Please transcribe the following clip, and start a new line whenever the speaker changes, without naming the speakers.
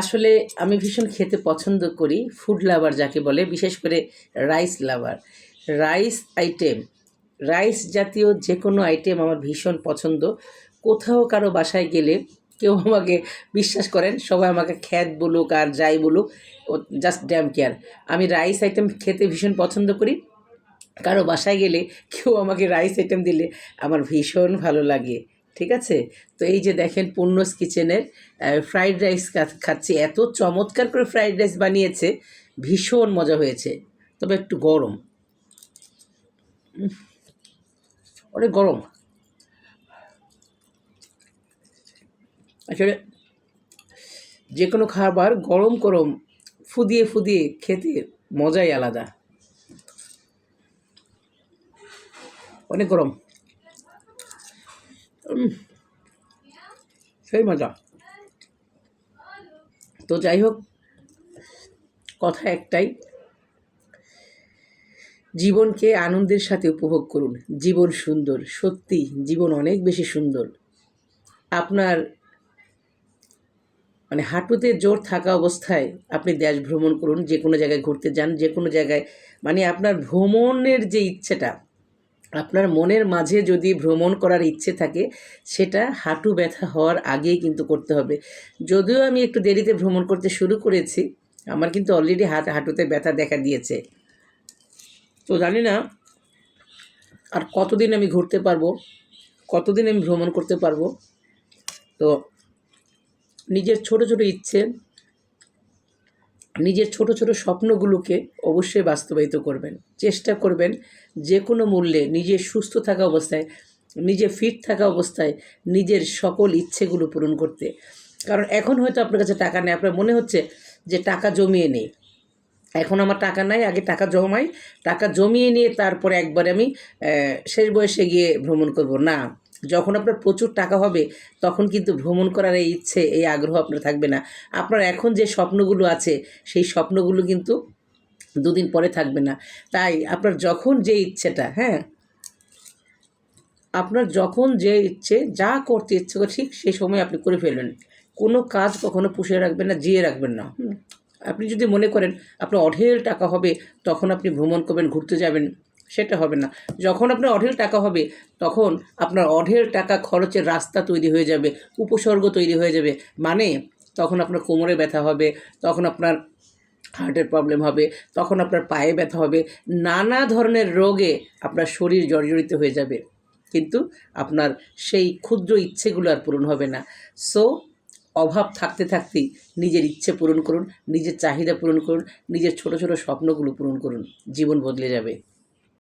আসলে আমি ভীষণ খেতে পছন্দ করি ফুড লাভার যাকে বলে, বিশেষ করে rice lover rice item rice জাতীয় যে কোনো আইটেম আমার ভীষণ পছন্দ। কোথাও কারও বাসায় গেলে কেউ আমাকে বিশ্বাস করেন, সবাই আমাকে খ্যাত বলুক আর যাই বলুক জাস্ট ড্যাম কেয়ার আমি রাইস আইটেম খেতে ভীষণ পছন্দ করি। কারও বাসায় গেলে কেউ আমাকে রাইস আইটেম দিলে আমার ভীষণ ভালো লাগে। ঠিক আছে? তো এই যে দেখেন পূর্ণস কিচেনের ফ্রাইড রাইস খাচ্ছি। এত চমৎকার করে ফ্রাইড রাইস বানিয়েছে, ভীষণ মজা হয়েছে। তবে একটু গরম। অনেক গরম। আসলে যে কোনো খাবার গরম গরম ফুদিয়ে ফুদিয়ে খেতে মজাই আলাদা। অনেক গরম। সেই মজা। তো যাই হোক, কথা একটাই। জীবনকে আনন্দের সাথে উপভোগ করুন। জীবন সুন্দর, সত্যি জীবন অনেক বেশি সুন্দর। আপনার মানে হাঁটুতে জোর থাকা অবস্থায় আপনি দেশ ভ্রমণ করুন, যে কোনো জায়গায় ঘুরতে যান, যে কোনো জায়গায় মানে আপনার ভ্রমণের যে ইচ্ছেটা আপনার মনের মাঝে যদি ভ্রমণ করার ইচ্ছে থাকে, সেটা হাঁটু ব্যথা হওয়ার আগেই কিন্তু করতে হবে। যদিও আমি একটু দেরিতে ভ্রমণ করতে শুরু করেছি, আমার কিন্তু অলরেডি হাত, হাঁটুতে ব্যথা দেখা দিয়েছে। তো জানি না আর কতদিন আমি ঘুরতে পারব, কতদিন আমি ভ্রমণ করতে পারব। তো নিজের ছোট ছোট ইচ্ছে নিজের ছোট ছোট স্বপ্নগুলোকে অবশ্যই বাস্তবায়িত করবেন। চেষ্টা করবেন যে কোনো মূল্যে নিজের সুস্থ থাকা অবস্থায়, নিজে ফিট থাকা অবস্থায় নিজের সকল ইচ্ছেগুলো পূরণ করতে। কারণ এখন হয়তো আপনার কাছে টাকা নেই, আপনার মনে হচ্ছে যে টাকা জমিয়ে নেই। এখন আমার টাকা নাই, আগে টাকা জমাই, টাকা জমিয়ে নিয়ে তারপরে একবার আমি শেষ বয়সে গিয়ে ভ্রমণ করব। না। যখন আপনার প্রচুর টাকা হবে, তখন কিন্তু ভ্রমণ করার এই ইচ্ছে, এই আগ্রহ আপনার থাকবে না। আপনার এখন যে স্বপ্নগুলো আছে, সেই স্বপ্নগুলো কিন্তু দুদিন পরে থাকবে না। তাই আপনার যখন যে ইচ্ছেটা হ্যাঁ? আপনার যখন যে ইচ্ছে, যা করতে ইচ্ছে করে, ঠিক সেই সময় আপনি করে ফেলবেন। কোনো কাজ কখনো পুষিয়ে রাখবেন না, জিয়ে রাখবেন না। আপনি যদি মনে করেন, আপনার অঢেল টাকা হবে, তখন আপনি ভ্রমণ করবেন, ঘুরতে যাবেন। সেটা হবে না। যখন আপনার অঢেল টাকা হবে, তখন আপনার অঢেল টাকা খরচের রাস্তা তৈরি হয়ে যাবে, উপসর্গ তৈরি হয়ে যাবে। মানে তখন আপনার কোমরে ব্যথা হবে, তখন আপনার হার্টের প্রবলেম হবে, তখন আপনার পায়ে ব্যথা হবে, নানা ধরনের রোগে আপনার শরীর জর্জরিত হয়ে যাবে। কিন্তু আপনার সেই ক্ষুদ্র ইচ্ছেগুলো আর পূরণ হবে না। সো অভাব থাকতে থাকতেই নিজের ইচ্ছে পূরণ করুন, নিজের চাহিদা পূরণ করুন, নিজের ছোট ছোট স্বপ্নগুলো পূরণ করুন। জীবন বদলে যাবে।